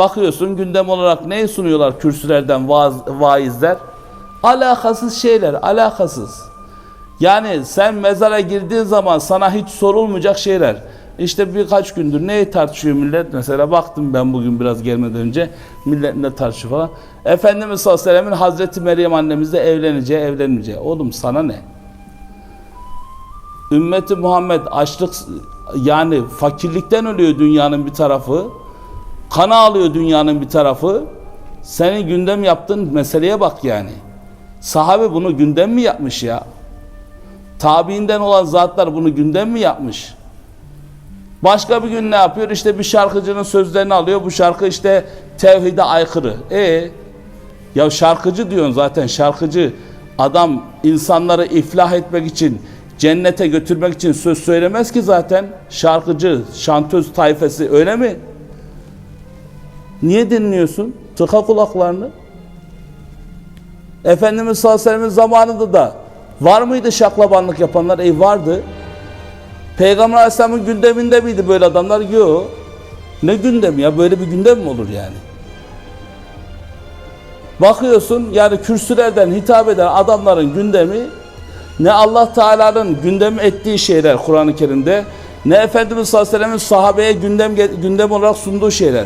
Bakıyorsun gündem olarak ne sunuyorlar kürsülerden vaaz, vaizler? Alakasız şeyler, alakasız. Yani sen mezara girdiğin zaman sana hiç sorulmayacak şeyler. İşte birkaç gündür neyi tartışıyor millet? Mesela baktım ben bugün biraz gelmeden önce millet ne tartışıyor falan. Efendimiz sallallahu aleyhi ve sellem'in Hazreti Meryem annemizle evleneceği, evlenmeyeceği. Oğlum sana ne? Ümmeti Muhammed açlık yani fakirlikten ölüyor dünyanın bir tarafı. Kana alıyor dünyanın bir tarafı. Senin gündem yaptığın meseleye bak yani. Sahabe bunu gündem mi yapmış ya? Tabiinden olan zatlar bunu gündem mi yapmış? Başka bir gün ne yapıyor? İşte bir şarkıcının sözlerini alıyor. Bu şarkı işte tevhide aykırı. E ya şarkıcı diyorsun zaten şarkıcı. Adam insanları iflah etmek için, cennete götürmek için söz söylemez ki zaten. Şarkıcı, şantöz tayfası öyle mi? Niye dinliyorsun? Tıka kulaklarını. Efendimiz sallallahu aleyhi ve sellem'in zamanında da var mıydı şaklabanlık yapanlar? E vardı. Peygamber aleyhisselamın gündeminde miydi böyle adamlar? Yok. Ne gündem ya? Böyle bir gündem mi olur yani? Bakıyorsun yani kürsülerden hitap eden adamların gündemi ne Allah Teala'nın gündem ettiği şeyler Kur'an-ı Kerim'de ne Efendimiz sallallahu aleyhi ve sellem'in sahabeye gündem, gündem olarak sunduğu şeyler.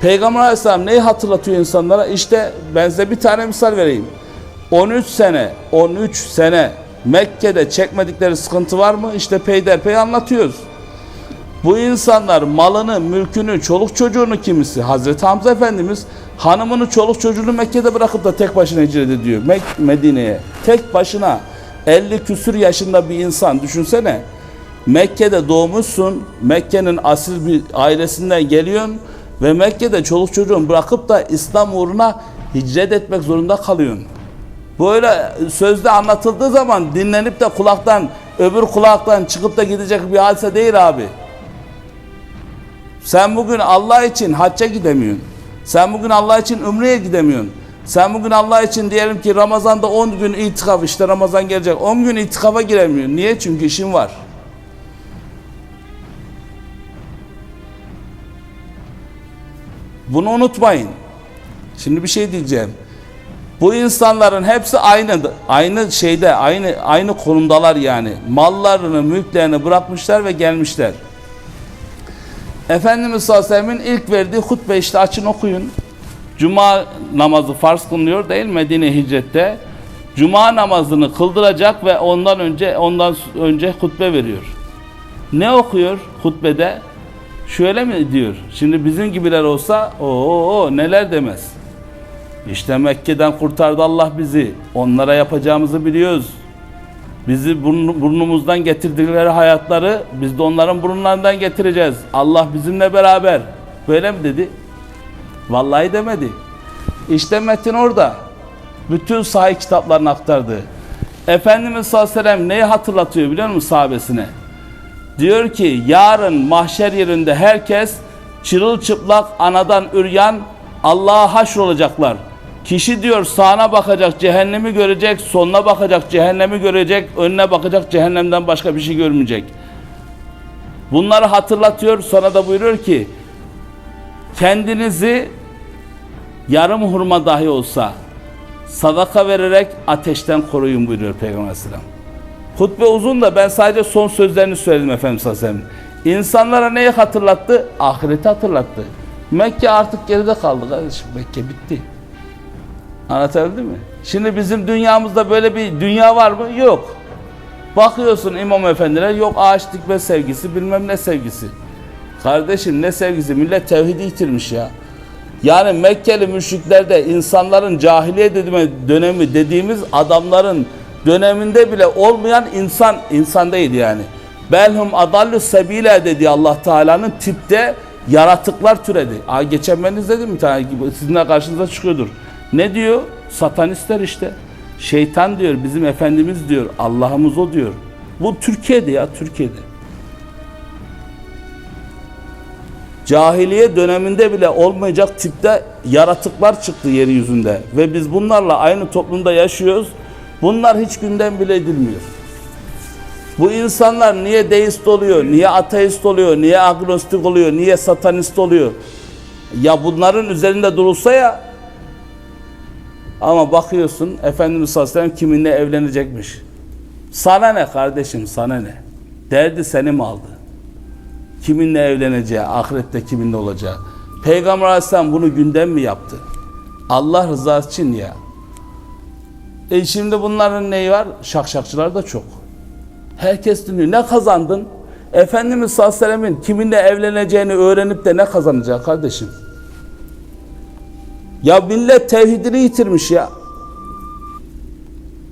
Peygamber aleyhisselam neyi hatırlatıyor insanlara? İşte ben size bir tane misal vereyim. 13 sene, 13 sene Mekke'de çekmedikleri sıkıntı var mı? İşte peyderpey anlatıyoruz. Bu insanlar malını, mülkünü, çoluk çocuğunu kimisi, Hazreti Hamza Efendimiz hanımını, çoluk çocuğunu Mekke'de bırakıp da tek başına hicret ediyor. Mek Medine'ye. Tek başına 50 küsür yaşında bir insan düşünsene. Mekke'de doğmuşsun, Mekke'nin asil bir ailesinden geliyorsun ve Mekke'de çoluk çocuğunu bırakıp da İslam uğruna hicret etmek zorunda kalıyorsun. Böyle sözde anlatıldığı zaman dinlenip de kulaktan öbür kulaktan çıkıp da gidecek bir hadise değil abi. Sen bugün Allah için hacca gidemiyorsun. Sen bugün Allah için ümreye gidemiyorsun. Sen bugün Allah için diyelim ki Ramazan'da 10 gün itikaf işte Ramazan gelecek 10 gün itikafa giremiyorsun. Niye? Çünkü işin var. Bunu unutmayın. Şimdi bir şey diyeceğim. Bu insanların hepsi aynı aynı şeyde aynı aynı konumdalar yani. Mallarını, mülklerini bırakmışlar ve gelmişler. Efendimiz sallallahu aleyhi ve sellem'in ilk verdiği hutbe işte açın okuyun. Cuma namazı farz kılınıyor değil Medine hicrette? Cuma namazını kıldıracak ve ondan önce ondan önce hutbe veriyor. Ne okuyor hutbede? Şöyle mi diyor? Şimdi bizim gibiler olsa o neler demez. İşte Mekke'den kurtardı Allah bizi. Onlara yapacağımızı biliyoruz. Bizi burnu- burnumuzdan getirdikleri hayatları biz de onların burunlarından getireceğiz. Allah bizimle beraber. Böyle mi dedi? Vallahi demedi. İşte metin orada. Bütün sahih kitaplarını aktardı. Efendimiz sallallahu aleyhi ve sellem neyi hatırlatıyor biliyor musun sahabesine? Diyor ki yarın mahşer yerinde herkes çırılçıplak anadan üryan Allah'a haşr olacaklar. Kişi diyor sağına bakacak cehennemi görecek, sonuna bakacak cehennemi görecek, önüne bakacak cehennemden başka bir şey görmeyecek. Bunları hatırlatıyor sonra da buyuruyor ki kendinizi yarım hurma dahi olsa sadaka vererek ateşten koruyun buyuruyor Peygamber Aleyhisselam. Hutbe uzun da ben sadece son sözlerini söyledim Efendimiz sallallahu aleyhi ve sellem. İnsanlara neyi hatırlattı? Ahireti hatırlattı. Mekke artık geride kaldı kardeşim. Mekke bitti. Anlatabildim mi? Şimdi bizim dünyamızda böyle bir dünya var mı? Yok. Bakıyorsun imam efendiler yok ağaç dikme sevgisi bilmem ne sevgisi. Kardeşim ne sevgisi? Millet tevhidi yitirmiş ya. Yani Mekkeli müşriklerde insanların cahiliye dönemi dediğimiz adamların döneminde bile olmayan insan insan değil yani. Belhum adallu sebile dedi Allah Teala'nın tipte yaratıklar türedi. Aa, geçen ben izledim bir tane gibi sizin de karşınıza çıkıyordur. Ne diyor? Satanistler işte. Şeytan diyor bizim efendimiz diyor. Allah'ımız o diyor. Bu Türkiye'de ya Türkiye'de. Cahiliye döneminde bile olmayacak tipte yaratıklar çıktı yeryüzünde. Ve biz bunlarla aynı toplumda yaşıyoruz. Bunlar hiç gündem bile edilmiyor. Bu insanlar niye deist oluyor, niye ateist oluyor, niye agnostik oluyor, niye satanist oluyor? Ya bunların üzerinde durulsa ya ama bakıyorsun Efendimiz sallallahu kiminle evlenecekmiş. Sana ne kardeşim sana ne? Derdi seni mi aldı? Kiminle evleneceği, ahirette kiminle olacağı. Peygamber aleyhisselam bunu gündem mi yaptı? Allah rızası için ya. E şimdi bunların neyi var? Şakşakçılar da çok. Herkes dinliyor. Ne kazandın? Efendimiz sallallahu aleyhi ve sellemin kiminle evleneceğini öğrenip de ne kazanacak kardeşim? Ya millet tevhidini yitirmiş ya.